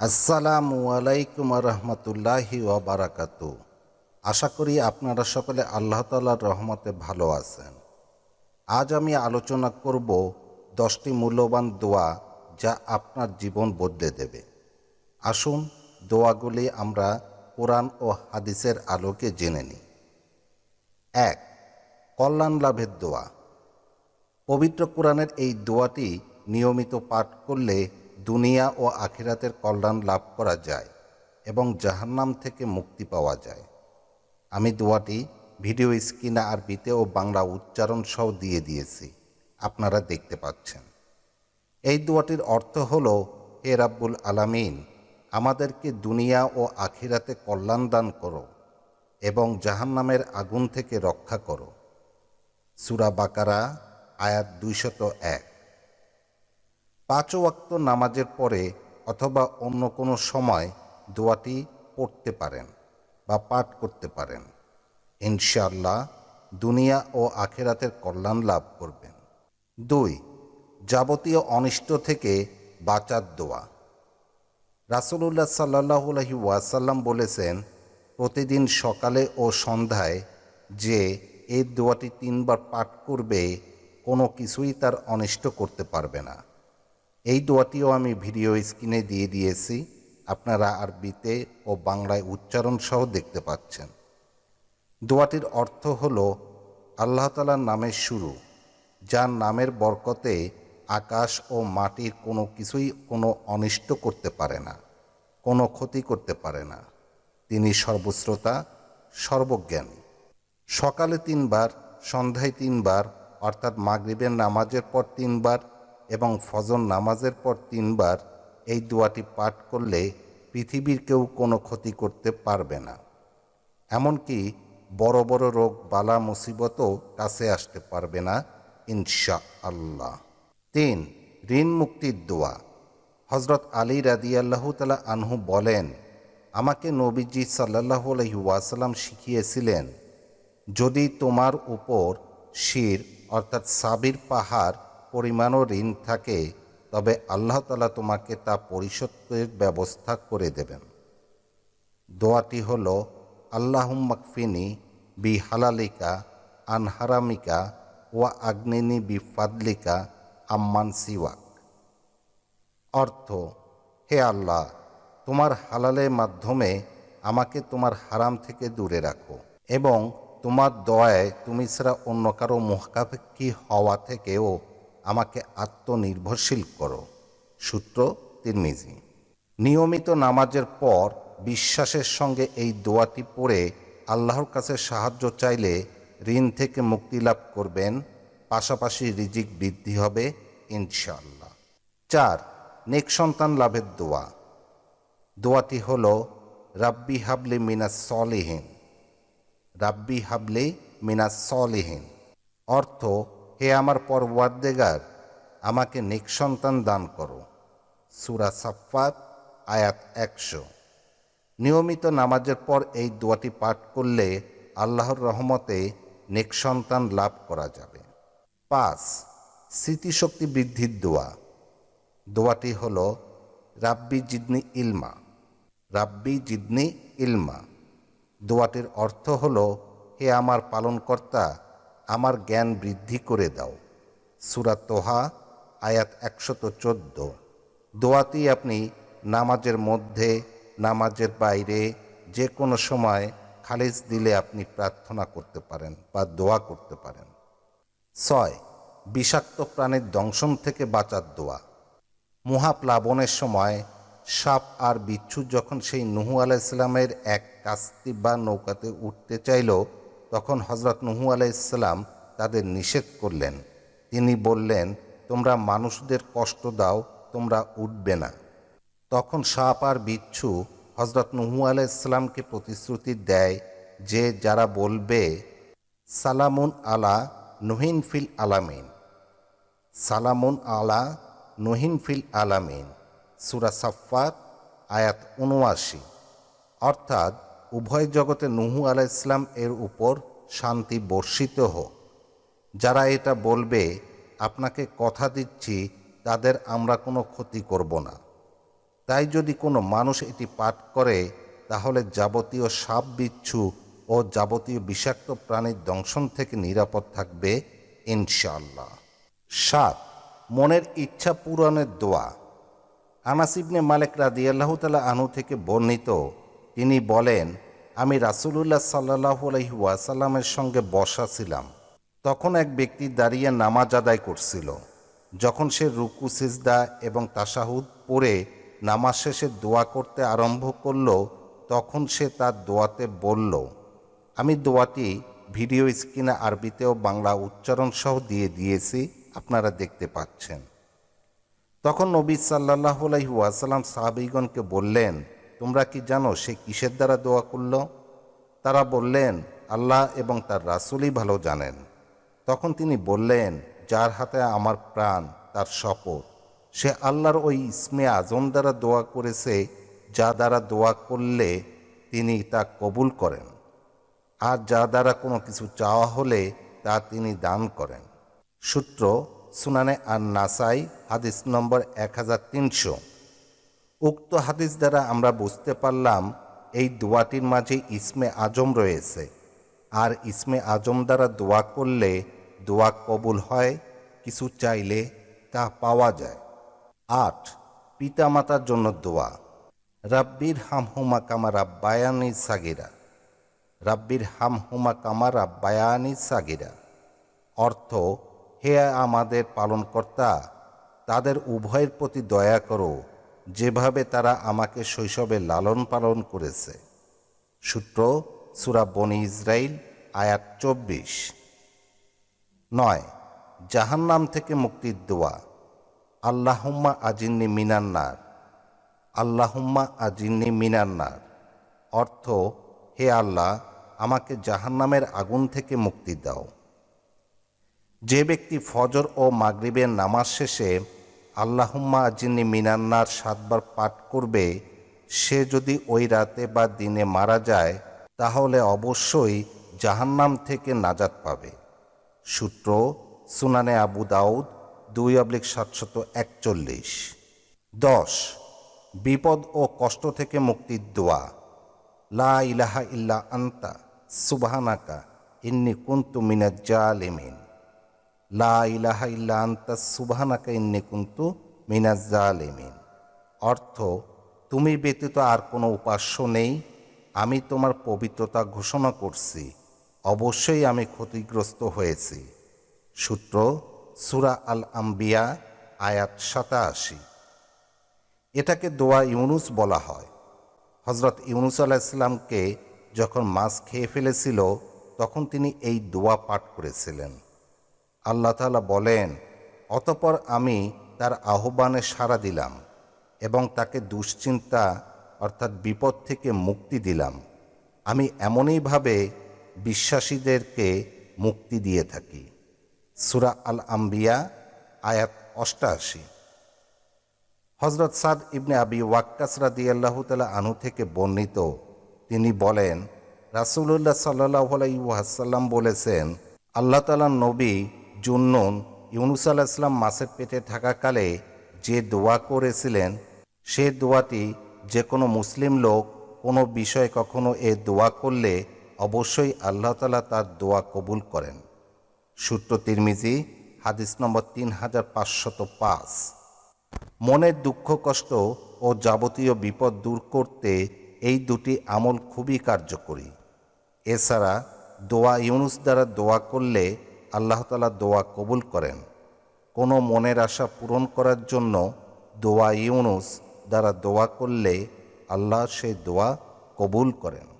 আসসালামু আলাইকুম রহমতুল্লাহি ওয়াবারাকাত আশা করি আপনারা সকলে আল্লাহ তালার রহমতে ভালো আছেন। আজ আমি আলোচনা করব দশটি মূল্যবান দোয়া যা আপনার জীবন বদলে দেবে। আসুন দোয়াগুলি আমরা কোরআন ও হাদিসের আলোকে জেনে নিই। এক, কল্যাণ লাভের দোয়া। পবিত্র কোরআনের এই দোয়াটি নিয়মিত পাঠ করলে দুনিয়া ও আখিরাতের কল্যাণ লাভ করা যায় এবং জাহান্নাম থেকে মুক্তি পাওয়া যায়। আমি দোয়াটি ভিডিও স্ক্রিনে আরবিতে ও বাংলা উচ্চারণ সহ দিয়ে দিয়েছি। আপনারা দেখতে পাচ্ছেন। এই দোয়াটির অর্থ হল, হে রাব্বুল আলামিন, আমাদেরকে দুনিয়া ও আখিরাতে কল্যাণ দান করো এবং জাহান্নামের আগুন থেকে রক্ষা করো। সুরা বাকারা, আয়াত দুইশত এক। পাঁচ ওয়াক্ত নামাজের পরে অথবা অন্য কোনো সময় দোয়াটি পড়তে পারেন বা পাঠ করতে পারেন। ইনশাআল্লাহ দুনিয়া ও আখেরাতের কল্যাণ লাভ করবেন। দুই, যাবতীয় অনিষ্ট থেকে বাঁচার দোয়া। রাসুলুল্লাহ সাল্লাহ আলহি ওয়াসাল্লাম বলেছেন, প্রতিদিন সকালে ও সন্ধ্যায় যে এই দোয়াটি তিনবার পাঠ করবে, কোনো কিছুই তার অনিষ্ট করতে পারবে না। এই দোয়াটিও আমি ভিডিও স্ক্রিনে দিয়ে দিয়েছি। আপনারা আরবিতে ও বাংলায় উচ্চারণ সহ দেখতে পাচ্ছেন। দোয়াটির অর্থ হল, আল্লাহ তালার নামের শুরু, যার নামের বরকতে আকাশ ও মাটির কোনো কিছুই কোনো অনিষ্ট করতে পারে না, কোনো ক্ষতি করতে পারে না। তিনি সর্বশ্রোতা, সর্বজ্ঞানী। সকালে তিনবার, সন্ধ্যায় তিনবার, অর্থাৎ মাগরিবের নামাজের পর তিনবার এবং ফজর নামাজের পর তিনবার এই দোয়াটি পাঠ করলে পৃথিবীর কেউ কোনো ক্ষতি করতে পারবে না। এমনকি বড় বড় রোগ, বালা, মুসিবতও কাছে আসতে পারবে না ইনশা আল্লাহ তিন, ঋণ মুক্তির দোয়া। হজরত আলী রাদিয়াল্লাহ তালা আনহু বলেন, আমাকে নবীজি সাল্লাহ ওয়াসাল্লাম শিখিয়েছিলেন, যদি তোমার উপর শির অর্থাৎ সাবির পাহাড় পরিমাণও ঋণ থাকে, তবে আল্লাহ তালা তোমাকে তা পরিশোধের ব্যবস্থা করে দেবেন। দোয়াটি হল আল্লাহুম্মাকফিনি বি হালালিকা আনহারামিকা, ওয়া আগ্নিনি বি ফাদলিকা আম্মান সিওয়াক। অর্থ, হে আল্লাহ, তোমার হালালের মাধ্যমে আমাকে তোমার হারাম থেকে দূরে রাখো, এবং তোমার দয়ায় তুমি ছাড়া অন্য কারও মুখাপেক্ষী হওয়া থেকেও আমাকে আত্মনির্ভরশীল করো, সূত্র তিরমিজি। নিয়মিত নামাজের পর বিশ্বাসের সঙ্গে এই দোয়াটি পড়ে আল্লাহর কাছে সাহায্য চাইলে ঋণ থেকে মুক্তি লাভ করবেন, পাশাপাশি রিজিক বৃদ্ধি হবে, ইনশাআল্লাহ। চার, নেক সন্তান লাভের দোয়া। দোয়াটি হল, রাব্বি হাবলি মিনাস সলিহীন। রাব্বি হাবলি মিনাস সলিহীন। অর্থ হে আমার পরওয়ার্দেগার, আমাকে নেক সন্তান দান করো। সুরা সাফাত আয়াত একশো। নিয়মিত নামাজের পর এই দোয়াটি পাঠ করলে আল্লাহর রহমতে নেক সন্তান লাভ করা যাবে। পাঁচ, স্মৃতিশক্তি বৃদ্ধির দোয়া। দোয়াটি হল, রাব্বি জিদনি ইলমা। রাব্বি জিদনি ইলমা। দোয়াটির অর্থ হল, হে আমার পালনকর্তা আমার জ্ঞান বৃদ্ধি করে দাও। সুরা তোহা, আয়াত একশত চোদ্দ। দোয়াটি আপনি নামাজের মধ্যে, নামাজের বাইরে যে কোনো সময় খালিজ দিলে আপনি প্রার্থনা করতে পারেন বা দোয়া করতে পারেন। ছয়, বিষাক্ত প্রাণীর দংশন থেকে বাঁচার দোয়া। মহাপ্লাবনের সময় সাপ আর বিচ্ছু যখন সেই নুহু আলাইসাল্লামের এক কাস্তি বা নৌকাতে উঠতে চাইল তখন হজরত নুহু আলাইসাল্লাম তাদের নিষেধ করলেন। তিনি বললেন, তোমরা মানুষদের কষ্ট দাও, তোমরা উঠবে না। তখন সাপ আর বিচ্ছু হজরত নুহু আলাইসাল্লামকে প্রতিশ্রুতি দেয় যে, যারা বলবে, সালামুন আলা নুহিন ফিল আলামিন, সালামুন আলা নুহিন ফিল আলামিন, সুরা সাফাত আয়াত উনআশি অর্থাৎ উভয় জগতে নুহু আলাহ ইসলাম এর উপর শান্তি বর্ষিত হোক। যারা এটা বলবে, আপনাকে কথা দিচ্ছি, তাদের আমরা কোনো ক্ষতি করব না। তাই যদি কোনো মানুষ এটি পাঠ করে, তাহলে যাবতীয় সাপ বিচ্ছু ও যাবতীয় বিষাক্ত প্রাণীর দংশন থেকে নিরাপদ থাকবে ইনশাআল্লাহ। সাত, মনের ইচ্ছা পূরণের দোয়া। আনাসিবনে মালিক রাদিয়াল্লাহু তাআলা আনহু থেকে বর্ণিত তিনি বলেন, আমি রাসূলুল্লাহ সাল্লাল্লাহু আলাইহি ওয়াসাল্লামের সঙ্গে বসা ছিলাম। তখন এক ব্যক্তি দাঁড়িয়ে নামাজ আদায় করছিল। যখন সে রুকু, সিজদা এবং তাশাহুদ পড়ে নামাজ শেষে দোয়া করতে আরম্ভ করল, তখন সে তার দোয়াতে বলল, আমি দোয়াটি ভিডিও স্ক্রিনে আরবিতেও বাংলা উচ্চারণ সহ দিয়ে দিয়েছি, আপনারা দেখতে পাচ্ছেন। তখন নবী সাল্লাহ আলাইহি ওয়াসাল্লাম সাহাবিগণকে বললেন তোমরা কি জানো সে কিসের দ্বারা দোয়া করল? তারা বললেন, আল্লাহ এবং তার রাসুলই ভালো জানেন। তখন তিনি বললেন, যার হাতে আমার প্রাণ, তার শপথ। সে আল্লাহর ওই ইসমে আজম দ্বারা দোয়া করেছে, যা দ্বারা দোয়া করলে তিনি তা কবুল করেন। আর যা দ্বারা কোনো কিছু চাওয়া হলে তা তিনি দান করেন। সূত্র সুনানে আর নাসাই হাদিস নম্বর এক হাজার তিনশো। উক্ত হাদিস দ্বারা আমরা বুঝতে পারলাম, এই দোয়াটির মাঝে ইসমে আজম রয়েছে। আর ইসমে আজম দ্বারা দোয়া করলে দোয়া কবুল হয়, কিছু চাইলে তা পাওয়া যায়। আট, পিতামাতার জন্য দোয়া। রাব্বির হামহুমা কামা রাব্বায়ানি সাগিরা। রাব্বির হামহুমা কামা রাব্বায়ানি সাগিরা। অর্থ, হে আমাদের পালনকর্তা, তাদের উভয়ের প্রতি দয়া করো যেভাবে তারা আমাকে শৈশবে লালন পালন করেছে। সূত্র সুরা বনি ইসরাইল আয়াত চব্বিশ। নয়, জাহান্নাম থেকে মুক্তির দোয়া। আল্লাহুম্মা আজিন্নি মিনান্নার আল্লাহম্মা আজিন্নি মিনান্নার অর্থ, হে আল্লাহ, আমাকে জাহান্নামের আগুন থেকে মুক্তি দাও। যে ব্যক্তি ফজর ও মাগরিবের নামাজ শেষে আল্লাহুম্মা যিনি মিনান্নার সাতবার পাঠ করবে, সে যদি ওই রাতে বা দিনে মারা যায়, তাহলে অবশ্যই জাহান্নাম থেকে নাজাত পাবে। সূত্র সুনানে আবু দাউদ, দুই অব্লিক সাতশত একচল্লিশ। দশ। বিপদ ও কষ্ট থেকে মুক্তির দোয়া। লা ইলাহা ইল্লা আন্তা, সুবহানাকা, ইন্নি কুন্তু মিনাজ জালিমিন। লা অর্থ, তুমি ব্যতীত আর কোনো উপাস্য নেই। আমি তোমার পবিত্রতা ঘোষণা করছি। অবশ্যই আমি ক্ষতিগ্রস্ত হয়েছি। সূত্র, সুরা আল আম্বিয়া আয়াত সাতাশি। এটাকে দোয়া ইউনুস বলা হয়। হজরত ইউনুস আলাহ ইসলামকে যখন মাছ খেয়ে ফেলেছিল, তখন তিনি এই দোয়া পাঠ করেছিলেন। আল্লাহ তালা বলেন, অতপর আমি তার আহ্বানে সাড়া দিলাম এবং তাকে দুশ্চিন্তা অর্থাৎ বিপদ থেকে মুক্তি দিলাম। আমি এমনইভাবে বিশ্বাসীদেরকে মুক্তি দিয়ে থাকি। সুরা আল আম্বিয়া আয়াত অষ্টাশি। হজরত সাদ ইবনে আবি ওয়াক্কাস রাদি আল্লাহ তালা আনু থেকে বর্ণিত, তিনি বলেন রাসুল্লাহ সাল্লাহ আলাইসাল্লাম বলেছেন, আল্লাহ তালার নবী জুন্নুন ইউনুস আল্লাহ ইসলাম মাসের পেটে থাকাকালে যে দোয়া করেছিলেন, সে দোয়াটি যে কোনো মুসলিম লোক কোনো বিষয়ে কখনো এ দোয়া করলে অবশ্যই আল্লাহ তালা তার দোয়া কবুল করেন। সূত্র তিরমিজি, হাদিস নম্বর তিন হাজার পাঁচশত পাঁচ। মনের দুঃখ, কষ্ট ও যাবতীয় বিপদ দূর করতে এই দুটি আমল খুবই কার্যকরী। এছাড়া দোয়া ইউনুস দ্বারা দোয়া করলে আল্লাহ তালা দোয়া কবুল করেন। কোনো মনের আশা পূরণ করার জন্য দোয়া ইউনুস দ্বারা দোয়া করলে আল্লাহ সেই দোয়া কবুল করেন।